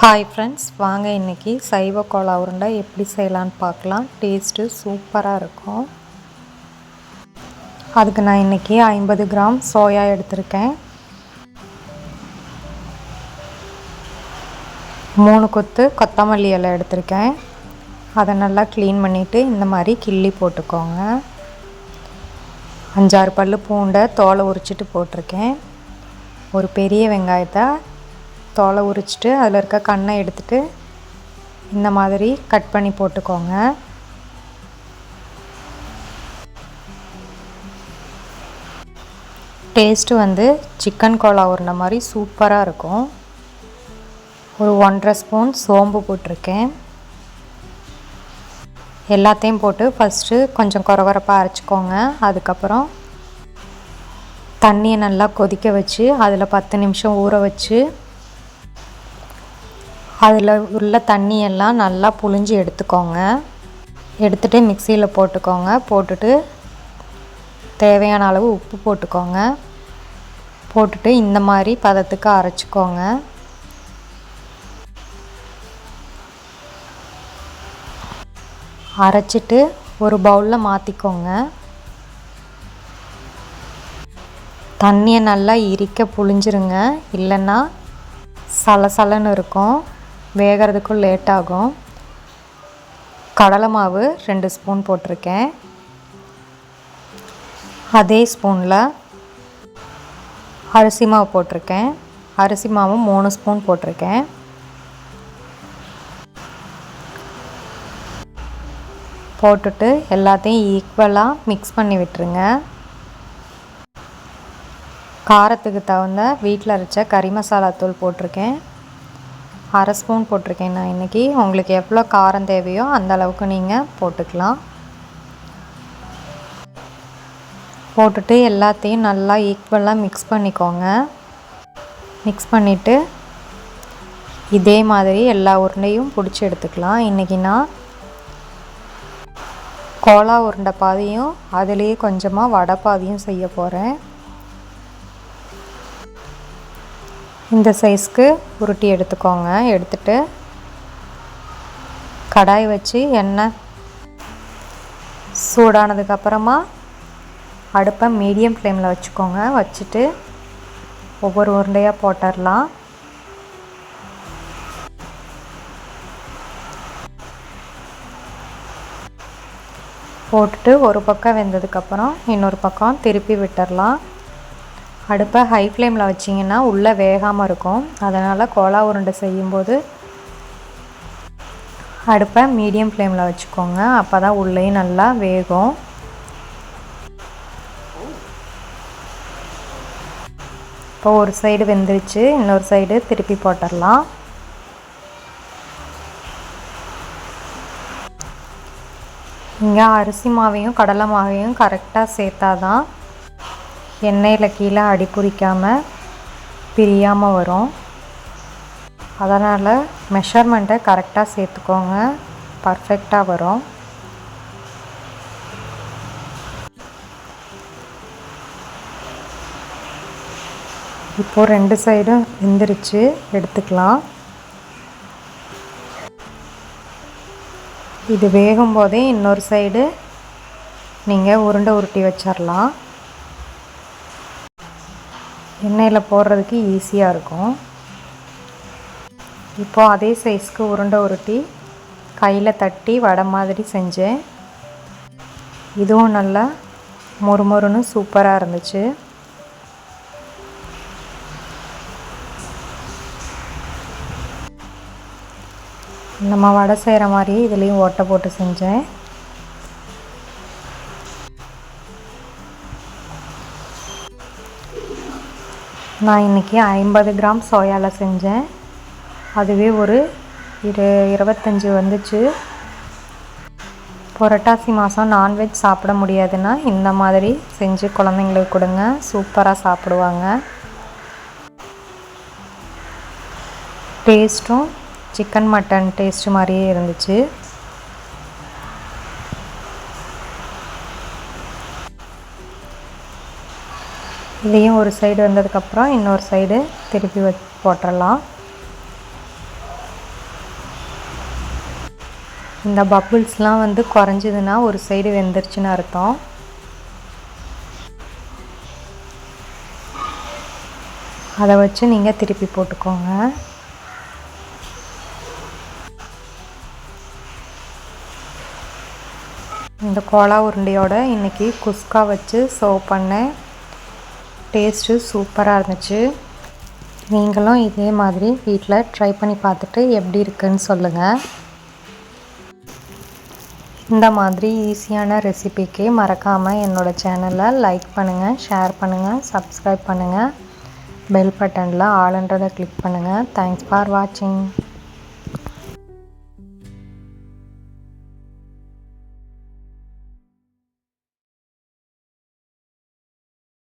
Hi friends வாங்க இன்றைக்கி சைவ கோலா உருண்டை எப்படி செய்யலான்னு பார்க்கலாம். டேஸ்ட்டு சூப்பராக இருக்கும். அதுக்கு நான் இன்றைக்கி ஐம்பது கிராம் சோயா எடுத்திருக்கேன். மூணு கொத்து கொத்தமல்லி இலை எடுத்திருக்கேன். அதை நல்லா க்ளீன் பண்ணிவிட்டு இந்த மாதிரி கிள்ளி போட்டுக்கோங்க. அஞ்சாறு பல் பூண்டை தோலை உரிச்சிட்டு போட்டிருக்கேன். ஒரு பெரிய வெங்காயத்தை தோலை உரிச்சிட்டு அதில் இருக்க கண்ணை எடுத்துட்டு இந்த மாதிரி கட் பண்ணி போட்டுக்கோங்க. டேஸ்ட்டு வந்து சிக்கன் கோலா உருண்டை மாதிரி சூப்பராக இருக்கும். ஒரு ஒன்றரை ஸ்பூன் சோம்பு போட்டிருக்கேன். எல்லாத்தையும் போட்டு ஃபஸ்ட்டு கொஞ்சம் குறகுறப்பாக அரைச்சிக்கோங்க. அதுக்கப்புறம் தண்ணியை நல்லா கொதிக்க வச்சு அதில் பத்து நிமிஷம் ஊற வச்சு அதில் உள்ள தண்ணியெல்லாம் நல்லா புழிஞ்சு எடுத்துக்கோங்க. எடுத்துகிட்டு மிக்சியில் போட்டுக்கோங்க. போட்டுட்டு தேவையான அளவு உப்பு போட்டுக்கோங்க. போட்டுட்டு இந்த மாதிரி பதத்துக்கு அரைச்சிக்கோங்க. அரைச்சிட்டு ஒரு பவுலில் மாற்றிக்கோங்க தண்ணியை நல்லா இரிக்க புழிஞ்சிருங்க. இல்லைன்னா சலசலன்னு இருக்கும். வேகிறதுக்கும் லேட் ஆகும் கடலை மாவு ரெண்டு ஸ்பூன் போட்டிருக்கேன். அதே ஸ்பூனில் அரிசி மாவு போட்டிருக்கேன். அரிசி மாவும் மூணு ஸ்பூன் போட்டிருக்கேன். போட்டுட்டு எல்லாத்தையும் ஈக்குவலாக மிக்ஸ் பண்ணி விட்டுருங்க. காரத்துக்கு தகுந்த வீட்டில் அரைச்ச கறி மசாலா தூள் போட்டிருக்கேன். அரை ஸ்பூன் போட்டிருக்கேன் நான் இன்றைக்கி உங்களுக்கு எவ்வளோ காரம் தேவையோ அந்த அளவுக்கு நீங்கள் போட்டுக்கலாம். போட்டுட்டு எல்லாத்தையும் நல்லா ஈக்குவலாக மிக்ஸ் பண்ணிக்கோங்க. மிக்ஸ் பண்ணிவிட்டு இதே மாதிரி எல்லா உருண்டையும் பிடிச்சி எடுத்துக்கலாம். இன்றைக்கி நான் கோலா உருண்டை பாதியும் அதுலேயே கொஞ்சமாக வடை பாதியும் செய்ய போகிறேன் இந்த சைஸ்க்கு உருட்டி எடுத்துக்கோங்க. எடுத்துட்டு கடாய் வச்சு எண்ணெய் சூடானதுக்கப்புறமா அடுப்பை மீடியம் ஃப்ளேமில் வச்சுக்கோங்க. வச்சுட்டு ஒவ்வொரு உருண்டையாக போட்டுடலாம். போட்டுட்டு ஒரு பக்கம் வெந்ததுக்கப்புறம் இன்னொரு பக்கம் திருப்பி விட்டுடலாம். அடுப்பை ஹை ஃப்ளேமில் வச்சிங்கன்னா உள்ளே வேகாமல் இருக்கும். அதனால் கோலா உருண்டை செய்யும்போது அடுப்பை மீடியம் ஃப்ளேமில் வச்சுக்கோங்க. அப்போ தான் உள்ளேயும் நல்லா வேகும். இப்போ ஒரு சைடு வெந்துருச்சு. இன்னொரு சைடு திருப்பி போட்டுடலாம். இங்கே அரிசி மாவையும் கடலை மாவையும் கரெக்டாக சேர்த்தா தான் எண்ணெயில் கீழே அடி பிடிக்காமல் பிரியாமல் வரும். அதனால் மெஷர்மெண்ட்டை கரெக்டாக சேர்த்துக்கோங்க. பர்ஃபெக்டாக வரும். இப்போது ரெண்டு சைடும் வெந்துருச்சு எடுத்துக்கலாம். இது வேகும் போதே இன்னொரு சைடு நீங்கள் உருண்டை உருட்டி வச்சிடலாம் எண்ணெயில் போடுறதுக்கு ஈஸியாக இருக்கும். இப்போது அதே சைஸ்க்கு உருண்டை உருட்டி கையில் தட்டி வடை மாதிரி செஞ்சேன். இதுவும் நல்லா மொறுமொறுன்னு சூப்பராக இருந்துச்சு. நம்ம வடை செய்கிற மாதிரி இதுலேயும் ஓட்டை போட்டு செஞ்சேன். நான் இன்றைக்கி ஐம்பது கிராம் சோயாவில் செஞ்சேன். அதுவே ஒரு இரு இருபத்தஞ்சி வந்துச்சு. புரட்டாசி மாதம் நான்வெஜ் சாப்பிட முடியாதுன்னா இந்த மாதிரி செஞ்சு குழந்தைங்களுக்கு கொடுங்க. சூப்பராக சாப்பிடுவாங்க. டேஸ்ட்டும் சிக்கன் மட்டன் டேஸ்ட்டு மாதிரியே இருந்துச்சு. இதையும் ஒரு சைடு வந்ததுக்கப்புறம் இன்னொரு சைடு திருப்பி வ போட்டுடலாம் இந்த பப்புள்ஸ்லாம் வந்து குறைஞ்சதுன்னா ஒரு சைடு வெந்துருச்சுன்னு அர்த்தம். அதை வச்சு நீங்கள் திருப்பி போட்டுக்கோங்க. இந்த கோலா உருண்டையோட இன்றைக்கி குஸ்கா வச்சு சர்வ் பண்ணேன். டேஸ்ட்டு சூப்பராக இருந்துச்சு. நீங்களும் இதே மாதிரி வீட்டில் ட்ரை பண்ணி பார்த்துட்டு எப்படி இருக்குன்னு சொல்லுங்கள் இந்த மாதிரி ஈஸியான ரெசிபிக்கு மறக்காமல் என்னோடய சேனலை லைக் பண்ணுங்கள் ஷேர் பண்ணுங்கள் சப்ஸ்கிரைப் பண்ணுங்கள் பெல் பட்டனில் ஆளுன்றதை கிளிக் பண்ணுங்கள் தேங்க்ஸ் ஃபார் வாட்சிங்